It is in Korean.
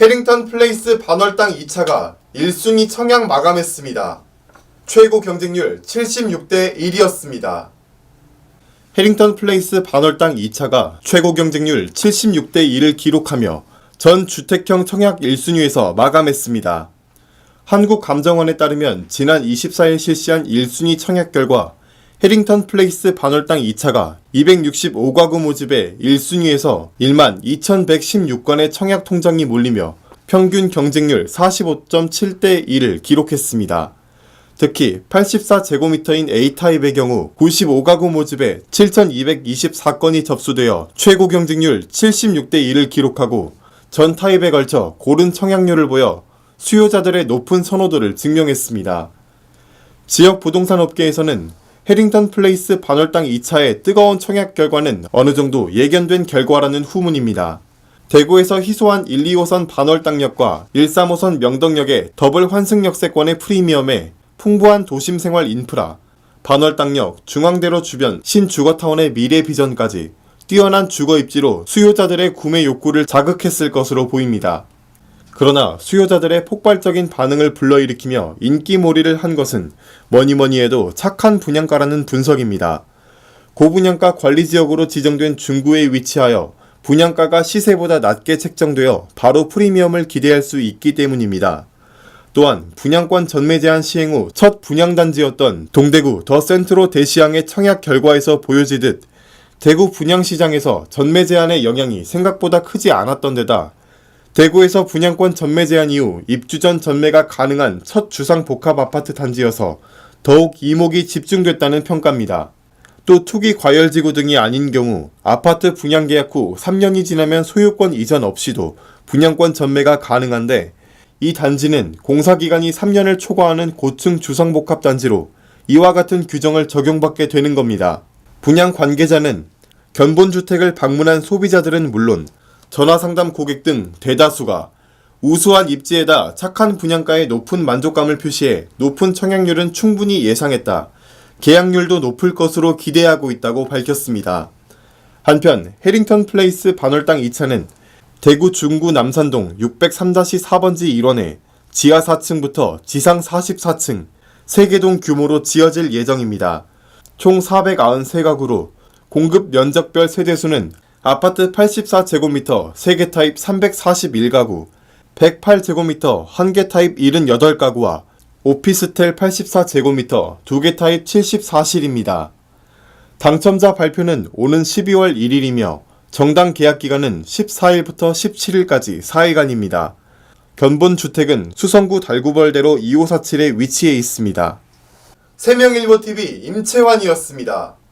해링턴 플레이스 반월당 2차가 1순위 청약 마감했습니다. 최고 경쟁률 76대 1이었습니다. 해링턴 플레이스 반월당 2차가 최고 경쟁률 76대 1을 기록하며 전 주택형 청약 1순위에서 마감했습니다. 한국감정원에 따르면 지난 24일 실시한 1순위 청약 결과 해링턴 플레이스 반월당 2차가 265가구 모집에 1순위에서 1만 2116건의 청약 통장이 몰리며 평균 경쟁률 45.7대 1을 기록했습니다. 특히 84제곱미터인 A타입의 경우 95가구 모집에 7,224건이 접수되어 최고 경쟁률 76대 1을 기록하고 전 타입에 걸쳐 고른 청약률을 보여 수요자들의 높은 선호도를 증명했습니다. 지역 부동산 업계에서는 해링턴 플레이스 반월당 2차의 뜨거운 청약 결과는 어느 정도 예견된 결과라는 후문입니다. 대구에서 희소한 1, 2호선 반월당역과 1, 3호선 명덕역의 더블 환승역세권의 프리미엄에 풍부한 도심 생활 인프라, 반월당역, 중앙대로 주변 신주거타운의 미래 비전까지 뛰어난 주거 입지로 수요자들의 구매 욕구를 자극했을 것으로 보입니다. 그러나 수요자들의 폭발적인 반응을 불러일으키며 인기몰이를 한 것은 뭐니뭐니 해도 착한 분양가라는 분석입니다. 고분양가 관리 지역으로 지정된 중구에 위치하여 분양가가 시세보다 낮게 책정되어 바로 프리미엄을 기대할 수 있기 때문입니다. 또한 분양권 전매 제한 시행 후 첫 분양단지였던 동대구 더 센트로 대시항의 청약 결과에서 보여지듯 대구 분양시장에서 전매 제한의 영향이 생각보다 크지 않았던 데다 대구에서 분양권 전매 제한 이후 입주 전 전매가 가능한 첫 주상 복합 아파트 단지여서 더욱 이목이 집중됐다는 평가입니다. 또 투기 과열 지구 등이 아닌 경우 아파트 분양 계약 후 3년이 지나면 소유권 이전 없이도 분양권 전매가 가능한데 이 단지는 공사 기간이 3년을 초과하는 고층 주상 복합 단지로 이와 같은 규정을 적용받게 되는 겁니다. 분양 관계자는 견본주택을 방문한 소비자들은 물론 전화 상담 고객 등 대다수가 우수한 입지에다 착한 분양가에 높은 만족감을 표시해 높은 청약률은 충분히 예상했다. 계약률도 높을 것으로 기대하고 있다고 밝혔습니다. 한편 해링턴 플레이스 반월당 2차는 대구 중구 남산동 603-4번지 1원에 지하 4층부터 지상 44층 3개 동 규모로 지어질 예정입니다. 총 493가구로 공급 면적별 세대수는 아파트 84제곱미터 3개 타입 341가구, 108제곱미터 1개 타입 78가구와 오피스텔 84제곱미터 2개 타입 74실입니다. 당첨자 발표는 오는 12월 1일이며 정당 계약 기간은 14일부터 17일까지 4일간입니다. 견본 주택은 수성구 달구벌대로 2547에 위치해 있습니다. 세명일보TV 임채환이었습니다.